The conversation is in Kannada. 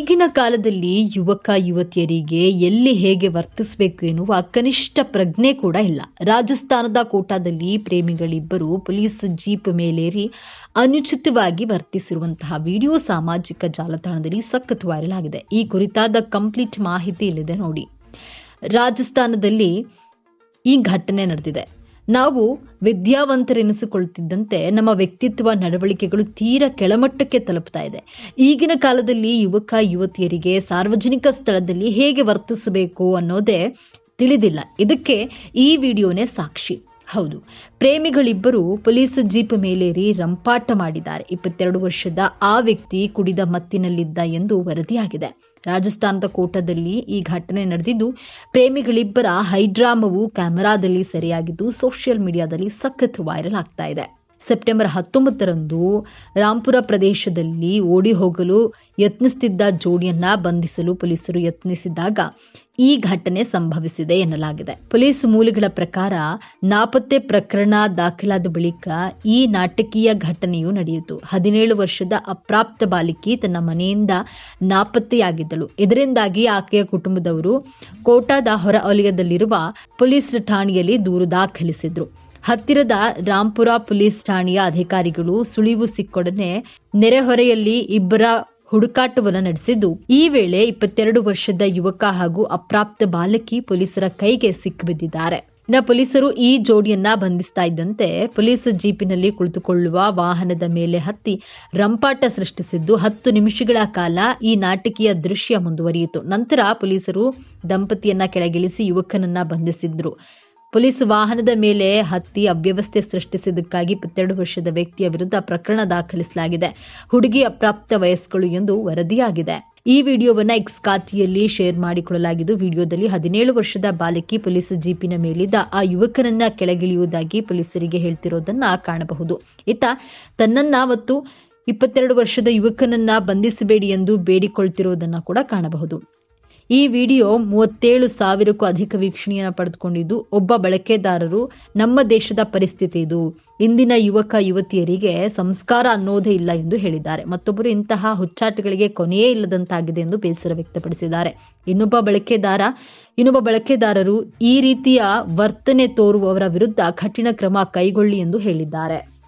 ಈಗಿನ ಕಾಲದಲ್ಲಿ ಯುವಕ, ಯುವತಿಯರಿಗೆ ಎಲ್ಲಿ ಹೇಗೆ ವರ್ತಿಸಬೇಕು ಎನ್ನುವ ಕನಿಷ್ಠ ಪ್ರಜ್ಞೆ ಕೂಡ ಇಲ್ಲ. ರಾಜಸ್ಥಾನದ ಕೋಟಾದಲ್ಲಿ ಪ್ರೇಮಿಗಳಿಬ್ಬರು ಪೊಲೀಸ್ ಜೀಪ್ ಮೇಲೇರಿ ಅನುಚಿತವಾಗಿ ವರ್ತಿಸಿರುವಂತಹ ವಿಡಿಯೋ ಸಾಮಾಜಿಕ ಜಾಲತಾಣದಲ್ಲಿ ಸಖತ್ ವೈರಲ್ ಆಗಿದೆ. ಈ ಕುರಿತಾದ ಕಂಪ್ಲೀಟ್ ಮಾಹಿತಿ ಇಲ್ಲಿದೆ ನೋಡಿ. ರಾಜಸ್ಥಾನದಲ್ಲಿ ಈ ಘಟನೆ ನಡೆದಿದೆ. ನಾವು ವಿದ್ಯಾವಂತರೆನಿಸಿಕೊಳ್ತಿದ್ದಂತೆ ನಮ್ಮ ವ್ಯಕ್ತಿತ್ವ ನಡವಳಿಕೆಗಳು ತೀರ ಕೆಳಮಟ್ಟಕ್ಕೆ ತಲುಪ್ತಾ ಇದೆ. ಈಗಿನ ಕಾಲದಲ್ಲಿ ಯುವಕ, ಯುವತಿಯರಿಗೆ ಸಾರ್ವಜನಿಕ ಸ್ಥಳದಲ್ಲಿ ಹೇಗೆ ವರ್ತಿಸಬೇಕು ಅನ್ನೋದೇ ತಿಳಿದಿಲ್ಲ. ಇದಕ್ಕೆ ಈ ವಿಡಿಯೋನೇ ಸಾಕ್ಷಿ. ಹೌದು. ಪ್ರೇಮಿಗಳಿಬ್ಬರು ಪೊಲೀಸ್ ಜೀಪ್ ಮೇಲೇರಿ ರಂಪಾಟ ಮಾಡಿದ್ದಾರೆ. ಇಪ್ಪತ್ತೆರಡು ವರ್ಷದ ಆ ವ್ಯಕ್ತಿ ಕುಡಿದ ಮತ್ತಿನಲ್ಲಿದ್ದ ಎಂದು ವರದಿಯಾಗಿದೆ. ರಾಜಸ್ಥಾನದ ಕೋಟದಲ್ಲಿ ಈ ಘಟನೆ ನಡೆದಿದ್ದು, ಪ್ರೇಮಿಗಳಿಬ್ಬರ ಹೈಡ್ರಾಮವು ಕ್ಯಾಮೆರಾದಲ್ಲಿ ಸೆರೆಯಾಗಿದ್ದು, ಸೋಷಿಯಲ್ ಮೀಡಿಯಾದಲ್ಲಿ ಸಖತ್ ವೈರಲ್ ಆಗ್ತಾ ಇದೆ. ಸೆಪ್ಟೆಂಬರ್ ಹತ್ತೊಂಬತ್ತರಂದು ರಾಂಪುರ ಪ್ರದೇಶದಲ್ಲಿ ಓಡಿ ಹೋಗಲು ಯತ್ನಿಸುತ್ತಿದ್ದ ಜೋಡಿಯನ್ನ ಬಂಧಿಸಲು ಪೊಲೀಸರು ಯತ್ನಿಸಿದಾಗ ಈ ಘಟನೆ ಸಂಭವಿಸಿದೆ ಎನ್ನಲಾಗಿದೆ. ಪೊಲೀಸ್ ಮೂಲಗಳ ಪ್ರಕಾರ ನಾಪತ್ತೆ ಪ್ರಕರಣ ದಾಖಲಾದ ಬಳಿಕ ಈ ನಾಟಕೀಯ ಘಟನೆಯು ನಡೆಯಿತು. ಹದಿನೇಳು ವರ್ಷದ ಅಪ್ರಾಪ್ತ ಬಾಲಕಿ ತನ್ನ ಮನೆಯಿಂದ ನಾಪತ್ತೆಯಾಗಿದ್ದಳು. ಇದರಿಂದಾಗಿ ಆಕೆಯ ಕುಟುಂಬದವರು ಕೋಟಾದ ಹೊರ ವಲಯದಲ್ಲಿರುವ ಪೊಲೀಸ್ ಠಾಣೆಯಲ್ಲಿ ದೂರು ದಾಖಲಿಸಿದ್ರು. ಹತ್ತಿರದ ರಾಂಪುರ ಪೊಲೀಸ್ ಠಾಣೆಯ ಅಧಿಕಾರಿಗಳು ಸುಳಿವು ಸಿಕ್ಕೊಡನೆ ನೆರೆಹೊರೆಯಲ್ಲಿ ಇಬ್ಬರ ಹುಡುಕಾಟವನ್ನು ನಡೆಸಿದ್ದು, ಈ ವೇಳೆ ಇಪ್ಪತ್ತೆರಡು ವರ್ಷದ ಯುವಕ ಹಾಗೂ ಅಪ್ರಾಪ್ತ ಬಾಲಕಿ ಪೊಲೀಸರ ಕೈಗೆ ಸಿಕ್ಕಿಬಿದ್ದಿದ್ದಾರೆ ಇನ್ನು ಪೊಲೀಸರು ಈ ಜೋಡಿಯನ್ನ ಬಂಧಿಸ್ತಾ ಇದ್ದಂತೆ ಪೊಲೀಸ್ ಜೀಪಿನಲ್ಲಿ ಕುಳಿತುಕೊಳ್ಳುವ ವಾಹನದ ಮೇಲೆ ಹತ್ತಿ ರಂಪಾಟ ಸೃಷ್ಟಿಸಿದ್ದು, ಹತ್ತು ನಿಮಿಷಗಳ ಕಾಲ ಈ ನಾಟಕೀಯ ದೃಶ್ಯ ಮುಂದುವರಿಯಿತು. ನಂತರ ಪೊಲೀಸರು ದಂಪತಿಯನ್ನ ಕೆಳಗಿಳಿಸಿ ಯುವಕನನ್ನ ಬಂಧಿಸಿದ್ರು. ಪೊಲೀಸ್ ವಾಹನದ ಮೇಲೆ ಹತ್ತಿ ಅವ್ಯವಸ್ಥೆ ಸೃಷ್ಟಿಸಿದ್ದಕ್ಕಾಗಿ ಇಪ್ಪತ್ತೆರಡು ವರ್ಷದ ವ್ಯಕ್ತಿಯ ವಿರುದ್ಧ ಪ್ರಕರಣ ದಾಖಲಿಸಲಾಗಿದೆ. ಹುಡುಗಿ ಅಪ್ರಾಪ್ತ ವಯಸ್ಕಳು ಎಂದು ವರದಿಯಾಗಿದೆ. ಈ ವಿಡಿಯೋವನ್ನ ಎಕ್ಸ್ ಖಾತೆಯಲ್ಲಿ ಶೇರ್ ಮಾಡಿಕೊಳ್ಳಲಾಗಿದ್ದು, ವಿಡಿಯೋದಲ್ಲಿ ಹದಿನೇಳು ವರ್ಷದ ಬಾಲಕಿ ಪೊಲೀಸ್ ಜೀಪಿನ ಮೇಲಿದ್ದ ಆ ಯುವಕನನ್ನ ಕೆಳಗಿಳಿಯುವುದಾಗಿ ಪೊಲೀಸರಿಗೆ ಹೇಳ್ತಿರೋದನ್ನ ಕಾಣಬಹುದು. ಇತ್ತ ತನ್ನನ್ನ ಮತ್ತು ಇಪ್ಪತ್ತೆರಡು ವರ್ಷದ ಯುವಕನನ್ನ ಬಂಧಿಸಬೇಡಿ ಎಂದು ಬೇಡಿಕೊಳ್ತಿರೋದನ್ನ ಕೂಡ ಕಾಣಬಹುದು. ಈ ವಿಡಿಯೋ ಮೂವತ್ತೇಳು ಸಾವಿರಕ್ಕೂ ಅಧಿಕ ವೀಕ್ಷಣೆಯನ್ನು ಪಡೆದುಕೊಂಡಿದ್ದು, ಒಬ್ಬ ಬಳಕೆದಾರರು ನಮ್ಮ ದೇಶದ ಪರಿಸ್ಥಿತಿ ಇದು. ಇಂದಿನ ಯುವಕ, ಯುವತಿಯರಿಗೆ ಸಂಸ್ಕಾರ ಅನ್ನೋದೇ ಇಲ್ಲ ಎಂದು ಹೇಳಿದ್ದಾರೆ. ಮತ್ತೊಬ್ಬರು ಇಂತಹ ಹುಚ್ಚಾಟಗಳಿಗೆ ಕೊನೆಯೇ ಇಲ್ಲದಂತಾಗಿದೆ ಎಂದು ಬೇಸರ ವ್ಯಕ್ತಪಡಿಸಿದ್ದಾರೆ. ಇನ್ನೊಬ್ಬ ಬಳಕೆದಾರ, ಇನ್ನೊಬ್ಬ ಬಳಕೆದಾರರು ಈ ರೀತಿಯ ವರ್ತನೆ ತೋರುವವರ ವಿರುದ್ಧ ಕಠಿಣ ಕ್ರಮ ಕೈಗೊಳ್ಳಿ ಎಂದು ಹೇಳಿದ್ದಾರೆ.